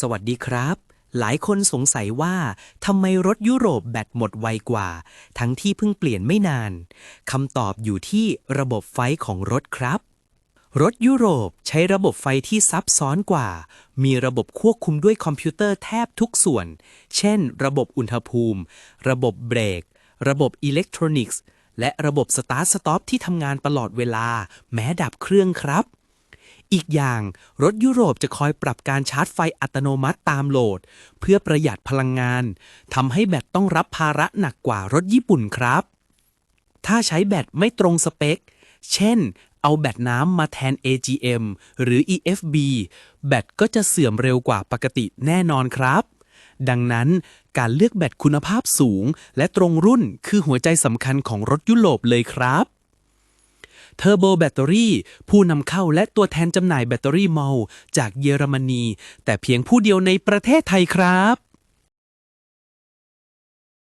สวัสดีครับ หลายคนสงสัยว่าทำไมรถยุโรปแบตหมดไวกว่า ทั้งที่เพิ่งเปลี่ยนไม่นานคำตอบอยู่ที่ระบบไฟของรถครับ รถยุโรปใช้ระบบไฟที่ซับซ้อนกว่า มีระบบควบคุมด้วยคอมพิวเตอร์แทบทุกส่วน เช่น ระบบอุณหภูมิ ระบบเบรก ระบบอิเล็กทรอนิกส์ และระบบสตาร์ทสต็อปที่ทำงานตลอดเวลา แม้ดับเครื่องครับ อีกอย่าง รถยุโรปจะคอยปรับการชาร์จไฟอัตโนมัติตามโหลด เพื่อประหยัดพลังงานทำให้แบตต้องรับภาระหนักกว่ารถญี่ปุ่นครับ ถ้าใช้แบตไม่ตรงสเปค เช่น เอาแบตน้ำมาแทน AGM หรือ EFB แบตก็จะเสื่อมเร็วกว่าปกติแน่นอนครับ ดังนั้นการเลือกแบตคุณภาพสูง และตรงรุ่นคือหัวใจสำคัญของรถยุโรปเลยครับ เทอร์โบแบตเตอรี่ ผู้นำเข้าและตัวแทนจำหน่ายแบตเตอรี่เมา จากเยอรมนี แต่เพียงผู้เดียวในประเทศไทยครับ